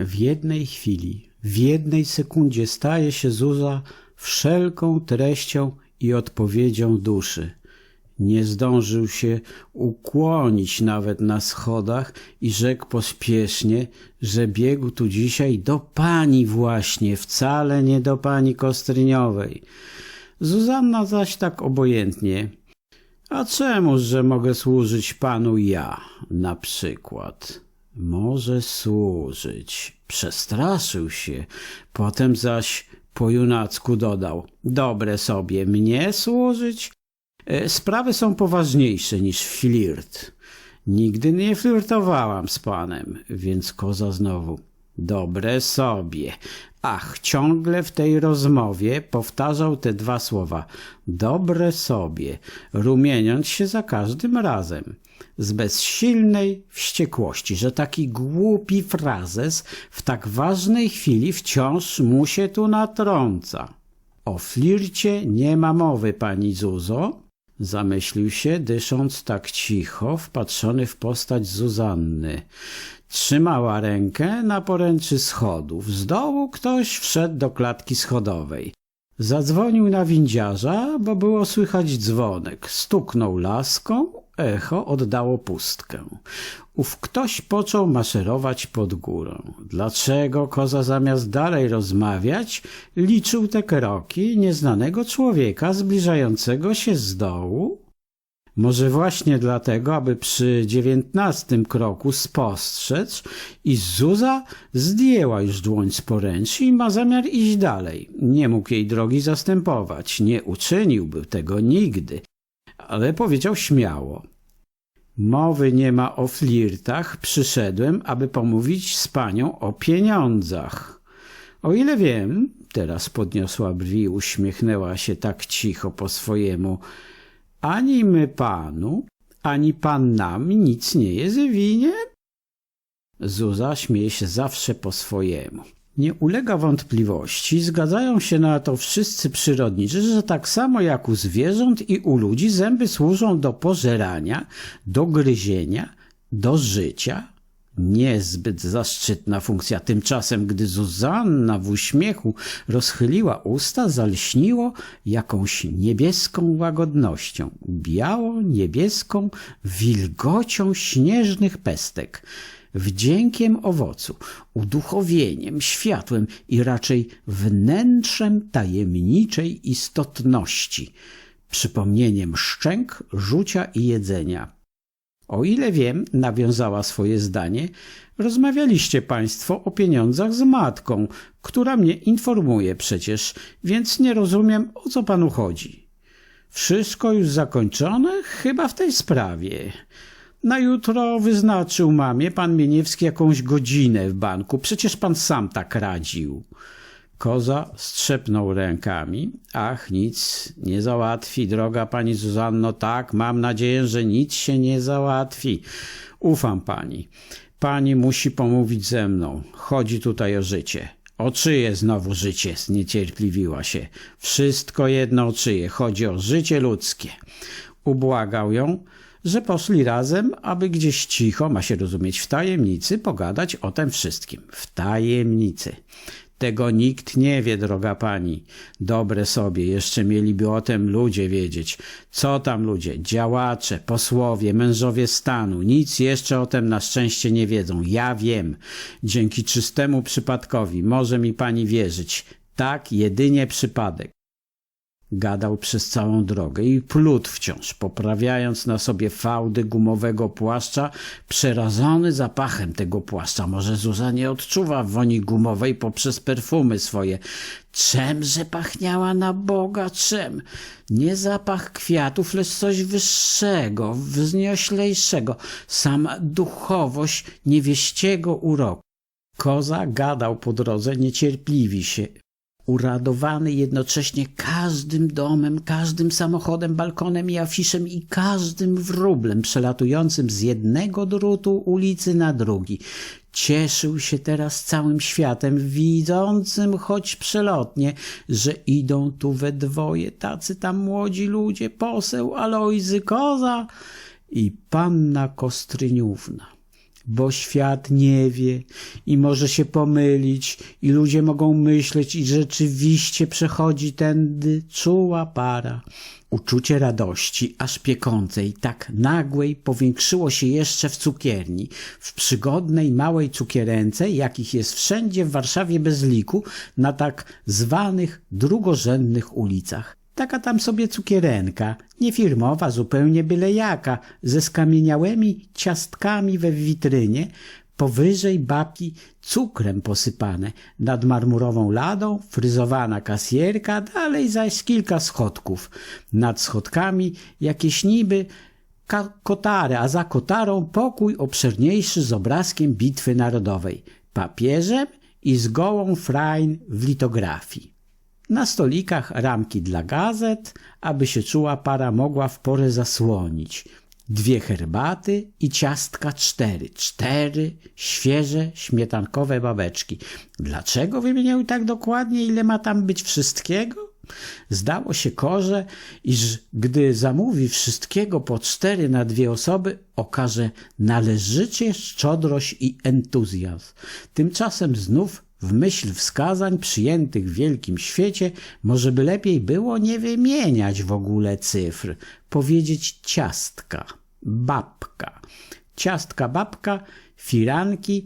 W jednej chwili, w jednej sekundzie staje się Zuza wszelką treścią i odpowiedzią duszy. Nie zdążył się ukłonić nawet na schodach i rzekł pospiesznie, że biegł tu dzisiaj do pani właśnie, wcale nie do pani Kostryniowej. Zuzanna zaś tak obojętnie. A czemuż, że mogę służyć panu ja, na przykład? Może służyć. Przestraszył się, potem zaś po junacku dodał. Dobre sobie mnie służyć? E, Sprawy są poważniejsze niż flirt. Nigdy nie flirtowałam z panem, więc koza znowu. Dobre sobie. Ach, ciągle w tej rozmowie powtarzał te dwa słowa. Dobre sobie, rumieniąc się za każdym razem. Z bezsilnej wściekłości, że taki głupi frazes w tak ważnej chwili wciąż mu się tu natrąca. O flircie nie ma mowy, pani Zuzo, Zamyślił się, dysząc tak cicho, wpatrzony w postać Zuzanny. Trzymała rękę na poręczy schodów. Z dołu ktoś wszedł do klatki schodowej. Zadzwonił na windziarza, bo było słychać dzwonek. Stuknął laską, echo oddało pustkę. Ów ktoś począł maszerować pod górą. Dlaczego koza zamiast dalej rozmawiać, liczył te kroki nieznanego człowieka zbliżającego się z dołu? Może właśnie dlatego, aby przy dziewiętnastym kroku spostrzec i Zuza zdjęła już dłoń z poręczy i ma zamiar iść dalej. Nie mógł jej drogi zastępować, nie uczyniłby tego nigdy, ale powiedział śmiało. Mowy nie ma o flirtach, przyszedłem, aby pomówić z panią o pieniądzach. O ile wiem, teraz podniosła brwi uśmiechnęła się tak cicho po swojemu, ani my panu, ani pan nam nic nie jest winien? Zuza śmieje się zawsze po swojemu. Nie ulega wątpliwości, zgadzają się na to wszyscy przyrodniczy, że tak samo jak u zwierząt i u ludzi zęby służą do pożerania, do gryzienia, do życia. Niezbyt zaszczytna funkcja. Tymczasem, gdy Zuzanna w uśmiechu rozchyliła usta, zalśniło jakąś niebieską łagodnością, biało-niebieską wilgocią śnieżnych pestek wdziękiem owocu, uduchowieniem, światłem i raczej wnętrzem tajemniczej istotności, przypomnieniem szczęk, rzucia i jedzenia. O ile wiem, nawiązała swoje zdanie, rozmawialiście państwo o pieniądzach z matką, która mnie informuje przecież, więc nie rozumiem, o co panu chodzi. Wszystko już zakończone? Chyba w tej sprawie. Na jutro wyznaczył mamie pan Mieniewski jakąś godzinę w banku. Przecież pan sam tak radził. Koza strzepnął rękami. Ach, nic nie załatwi, droga pani Zuzanno. Tak, mam nadzieję, że nic się nie załatwi. Ufam pani. Pani musi pomówić ze mną. Chodzi tutaj o życie. O czyje znowu życie? Zniecierpliwiła się. Wszystko jedno o czyje. Chodzi o życie ludzkie. Ubłagał ją że poszli razem, aby gdzieś cicho, ma się rozumieć, w tajemnicy pogadać o tym wszystkim. W tajemnicy. Tego nikt nie wie, droga pani. Dobre sobie, jeszcze mieliby o tym ludzie wiedzieć. Co tam ludzie? Działacze, posłowie, mężowie stanu. Nic jeszcze o tym na szczęście nie wiedzą. Ja wiem. Dzięki czystemu przypadkowi może mi pani wierzyć. Tak, jedynie przypadek. Gadał przez całą drogę i plód wciąż, poprawiając na sobie fałdy gumowego płaszcza, przerażony zapachem tego płaszcza. Może Zuza nie odczuwa woni gumowej poprzez perfumy swoje. Czemże pachniała na Boga, czem? Nie zapach kwiatów, lecz coś wyższego, wznioślejszego, sama duchowość niewieściego uroku. Koza gadał po drodze, niecierpliwi się, uradowany jednocześnie każdym domem, każdym samochodem, balkonem i afiszem i każdym wróblem przelatującym z jednego drutu ulicy na drugi. Cieszył się teraz całym światem, widzącym choć przelotnie, że idą tu we dwoje tacy tam młodzi ludzie, poseł Alojzy Koza i panna Kostryniówna. Bo świat nie wie i może się pomylić i ludzie mogą myśleć i rzeczywiście przechodzi tędy czuła para. Uczucie radości, aż piekącej, tak nagłej, powiększyło się jeszcze w cukierni, w przygodnej małej cukierence, jakich jest wszędzie w Warszawie bez liku, na tak zwanych drugorzędnych ulicach. Taka tam sobie cukierenka, niefirmowa, zupełnie byle jaka, ze skamieniałymi ciastkami we witrynie, powyżej babki cukrem posypane, nad marmurową ladą fryzowana kasjerka, dalej zaś kilka schodków. Nad schodkami jakieś niby kotary, a za kotarą pokój obszerniejszy z obrazkiem bitwy narodowej, papieżem i z gołą frajn w litografii. Na stolikach ramki dla gazet, aby się czuła para mogła w porę zasłonić. Dwie herbaty i ciastka cztery. Cztery świeże, śmietankowe babeczki. Dlaczego wymieniały tak dokładnie, ile ma tam być wszystkiego? Zdało się Korze, iż gdy zamówi wszystkiego po cztery na dwie osoby, okaże należycie szczodrość i entuzjazm. Tymczasem znów w myśl wskazań przyjętych w wielkim świecie, może by lepiej było nie wymieniać w ogóle cyfr, powiedzieć ciastka, babka. Ciastka, babka, firanki,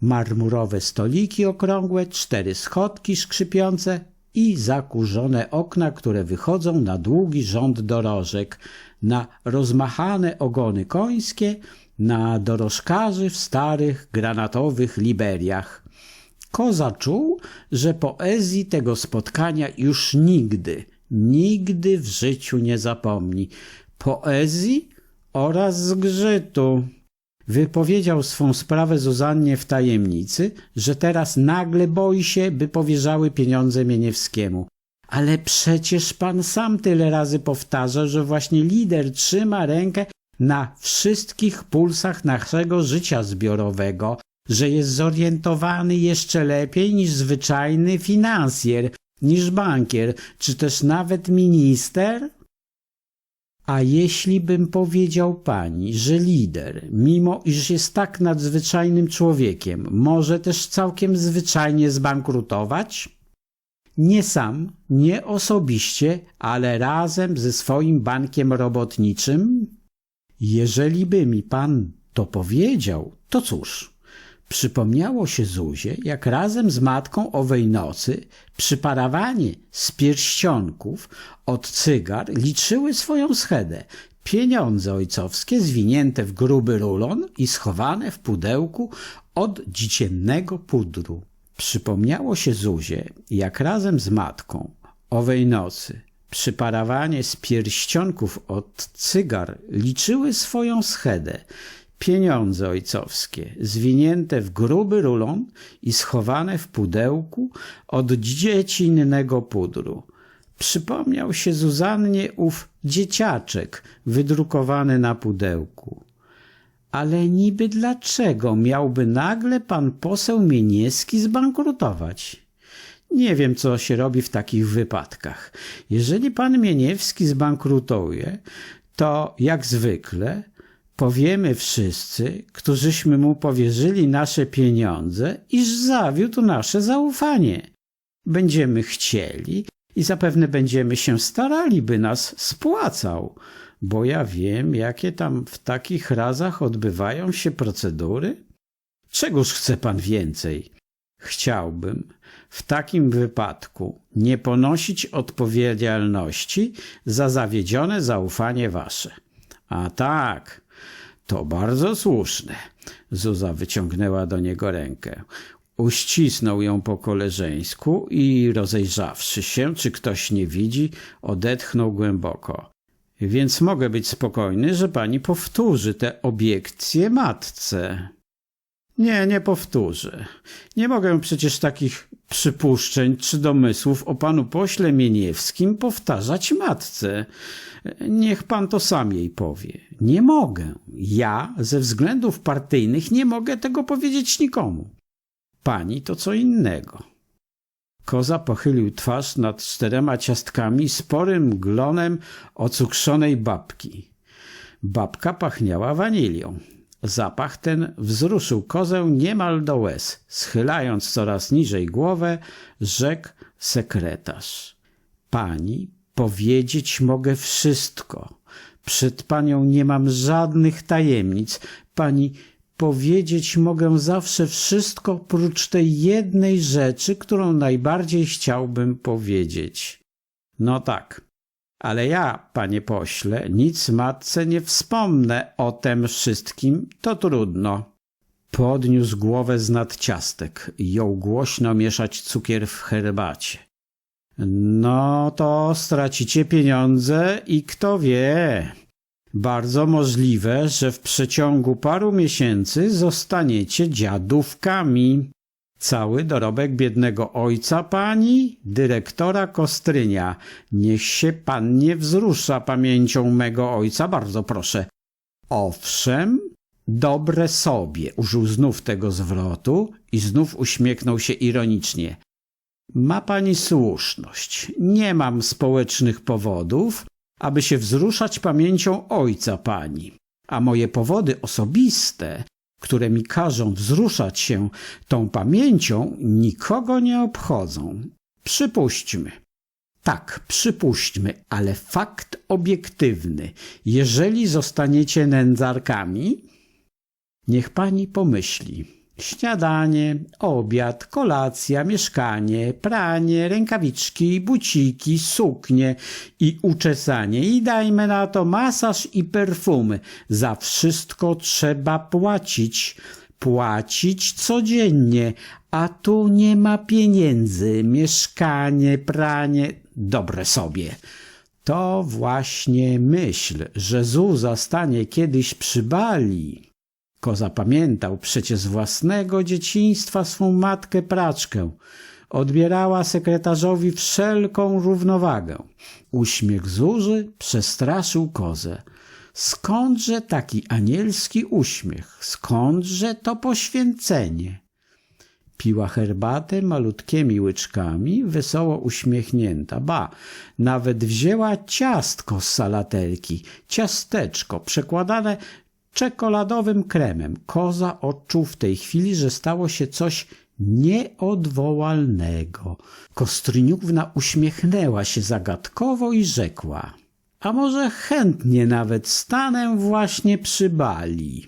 marmurowe stoliki okrągłe, cztery schodki skrzypiące i zakurzone okna, które wychodzą na długi rząd dorożek, na rozmachane ogony końskie, na dorożkarzy w starych granatowych liberiach. Koza czuł, że poezji tego spotkania już nigdy, nigdy w życiu nie zapomni. Poezji oraz zgrzytu. Wypowiedział swą sprawę Zuzannie w tajemnicy, że teraz nagle boi się, by powierzały pieniądze Mieniewskiemu. Ale przecież pan sam tyle razy powtarza, że właśnie lider trzyma rękę na wszystkich pulsach naszego życia zbiorowego, że jest zorientowany jeszcze lepiej niż zwyczajny finansjer, niż bankier, czy też nawet minister? A jeśli bym powiedział pani, że lider, mimo iż jest tak nadzwyczajnym człowiekiem, może też całkiem zwyczajnie zbankrutować? Nie sam, nie osobiście, ale razem ze swoim bankiem robotniczym? Jeżeli by mi pan to powiedział, to cóż? Przypomniało się Zuzie, jak razem z matką owej nocy przyparawanie z pierścionków od cygar liczyły swoją schedę, pieniądze ojcowskie zwinięte w gruby rulon i schowane w pudełku od dziecięnego pudru. Przypomniało się Zuzie, jak razem z matką owej nocy przyparawanie z pierścionków od cygar liczyły swoją schedę, pieniądze ojcowskie, zwinięte w gruby rulon i schowane w pudełku od dziecinnego pudru. Przypomniał się Zuzannie ów dzieciaczek wydrukowany na pudełku. Ale niby dlaczego miałby nagle pan poseł Mieniewski zbankrutować? Nie wiem, co się robi w takich wypadkach. Jeżeli pan Mieniewski zbankrutuje, to jak zwykle powiemy wszyscy, którzyśmy mu powierzyli nasze pieniądze, iż zawiódł nasze zaufanie. Będziemy chcieli i zapewne będziemy się starali, by nas spłacał, bo ja wiem, jakie tam w takich razach odbywają się procedury. Czegoż chce pan więcej? Chciałbym w takim wypadku nie ponosić odpowiedzialności za zawiedzione zaufanie wasze. A tak, to bardzo słuszne. Zuza wyciągnęła do niego rękę. Uścisnął ją po koleżeńsku i rozejrzawszy się, czy ktoś nie widzi, odetchnął głęboko. Więc mogę być spokojny, że pani powtórzy te obiekcje matce. Nie, nie powtórzę. Nie mogę przecież takich przypuszczeń czy domysłów o panu pośle Mieniewskim powtarzać matce. Niech pan to sam jej powie. Nie mogę. Ja ze względów partyjnych nie mogę tego powiedzieć nikomu. Pani to co innego. Koza pochylił twarz nad czterema ciastkami sporym glonem ocukrzonej babki. Babka pachniała wanilią. Zapach ten wzruszył kozę niemal do łez. Schylając coraz niżej głowę, rzekł sekretarz. Pani, powiedzieć mogę wszystko. Przed panią nie mam żadnych tajemnic. Pani, powiedzieć mogę zawsze wszystko, prócz tej jednej rzeczy, którą najbardziej chciałbym powiedzieć. No tak, ale ja, panie pośle, nic matce nie wspomnę o tem wszystkim, to trudno. Podniósł głowę z nad ciastek i jął głośno mieszać cukier w herbacie. No to stracicie pieniądze i kto wie. Bardzo możliwe, że w przeciągu paru miesięcy zostaniecie dziadówkami. Cały dorobek biednego ojca pani, dyrektora Kostrynia. Niech się pan nie wzrusza pamięcią mego ojca, bardzo proszę. Owszem, dobre sobie, użył znów tego zwrotu i znów uśmiechnął się ironicznie. Ma pani słuszność. Nie mam społecznych powodów, aby się wzruszać pamięcią ojca pani. A moje powody osobiste, które mi każą wzruszać się tą pamięcią, nikogo nie obchodzą. Przypuśćmy. Tak, przypuśćmy, ale fakt obiektywny. Jeżeli zostaniecie nędzarkami, niech pani pomyśli. Śniadanie, obiad, kolacja, mieszkanie, pranie, rękawiczki, buciki, suknie i uczesanie i dajmy na to masaż i perfumy. Za wszystko trzeba płacić. Płacić codziennie, a tu nie ma pieniędzy. Mieszkanie, pranie, dobre sobie. To właśnie myśl, że Zuza stanie kiedyś przy bali Ko zapamiętał przecież z własnego dzieciństwa swą matkę praczkę. Odbierała sekretarzowi wszelką równowagę. Uśmiech Zuży przestraszył kozę. Skądże taki anielski uśmiech? Skądże to poświęcenie? Piła herbatę malutkimi łyczkami, wesoło uśmiechnięta. Ba, nawet wzięła ciastko z salatelki, ciasteczko przekładane czekoladowym kremem. Koza odczuł w tej chwili, że stało się coś nieodwołalnego. Kostryniówna uśmiechnęła się zagadkowo i rzekła: A może chętnie nawet stanę właśnie przy bali.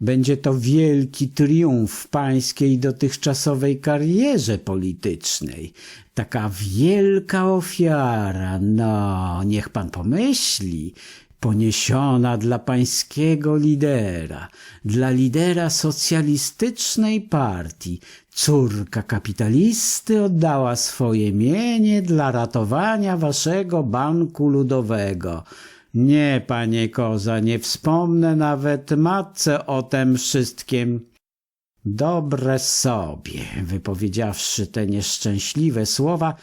Będzie to wielki triumf w pańskiej dotychczasowej karierze politycznej. Taka wielka ofiara. No, niech pan pomyśli poniesiona dla pańskiego lidera, dla lidera socjalistycznej partii. Córka kapitalisty oddała swoje mienie dla ratowania waszego banku ludowego. Nie, panie Koza, nie wspomnę nawet matce o tem wszystkim. Dobre sobie, wypowiedziawszy te nieszczęśliwe słowa,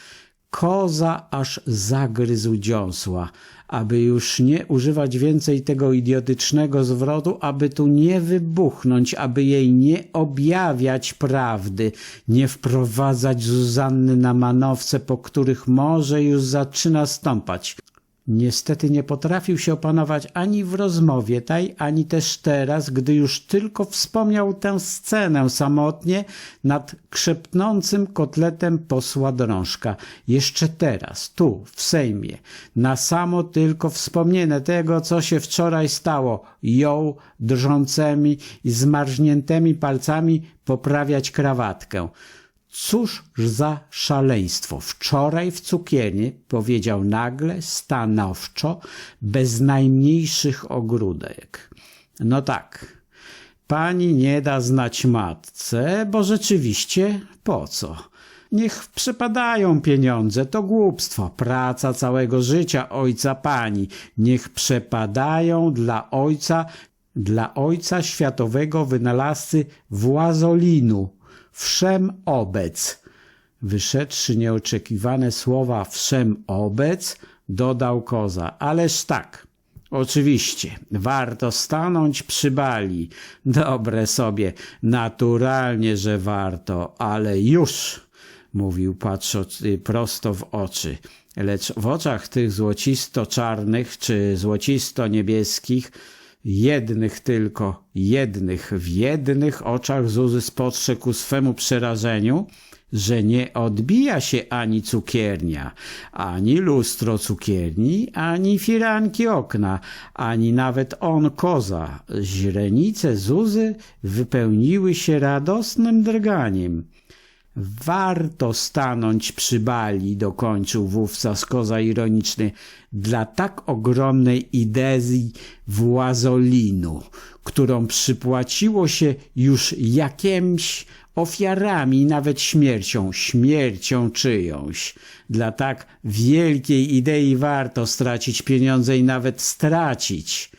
koza aż zagryzł dziąsła, aby już nie używać więcej tego idiotycznego zwrotu, aby tu nie wybuchnąć, aby jej nie objawiać prawdy, nie wprowadzać Zuzanny na manowce, po których może już zaczyna stąpać. Niestety nie potrafił się opanować ani w rozmowie tej, ani też teraz, gdy już tylko wspomniał tę scenę samotnie nad krzepnącym kotletem posła drążka. Jeszcze teraz, tu, w Sejmie, na samo tylko wspomnienie tego, co się wczoraj stało, jął drżącymi i zmarzniętymi palcami poprawiać krawatkę. Cóż za szaleństwo! Wczoraj w cukierni powiedział nagle, stanowczo, bez najmniejszych ogródek. No tak, pani nie da znać matce, bo rzeczywiście po co? Niech przepadają pieniądze, to głupstwo, praca całego życia ojca pani. Niech przepadają dla ojca, dla ojca światowego wynalazcy włazolinu wszem obec. Wyszedłszy nieoczekiwane słowa wszem obec, dodał koza. Ależ tak, oczywiście, warto stanąć przy bali. Dobre sobie, naturalnie, że warto, ale już, mówił patrząc prosto w oczy. Lecz w oczach tych złocisto-czarnych czy złocisto-niebieskich Jednych tylko, jednych w jednych oczach Zuzy spostrzegł swemu przerażeniu, że nie odbija się ani cukiernia, ani lustro cukierni, ani firanki okna, ani nawet on koza. Źrenice Zuzy wypełniły się radosnym drganiem. Warto stanąć przy bali, dokończył wówczas koza ironiczny, dla tak ogromnej idezji włazolinu, którą przypłaciło się już jakimś ofiarami, nawet śmiercią, śmiercią czyjąś. Dla tak wielkiej idei warto stracić pieniądze i nawet stracić.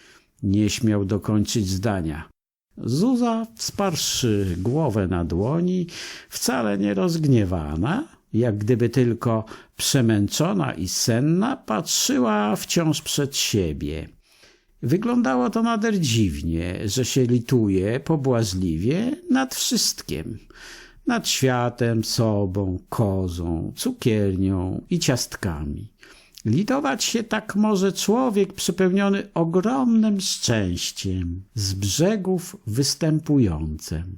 Nie śmiał dokończyć zdania. Zuza, wsparszy głowę na dłoni, wcale nie rozgniewana, jak gdyby tylko przemęczona i senna, patrzyła wciąż przed siebie. Wyglądało to nader dziwnie, że się lituje pobłażliwie nad wszystkim. Nad światem, sobą, kozą, cukiernią i ciastkami. Litować się tak może człowiek przepełniony ogromnym szczęściem, z brzegów występującym.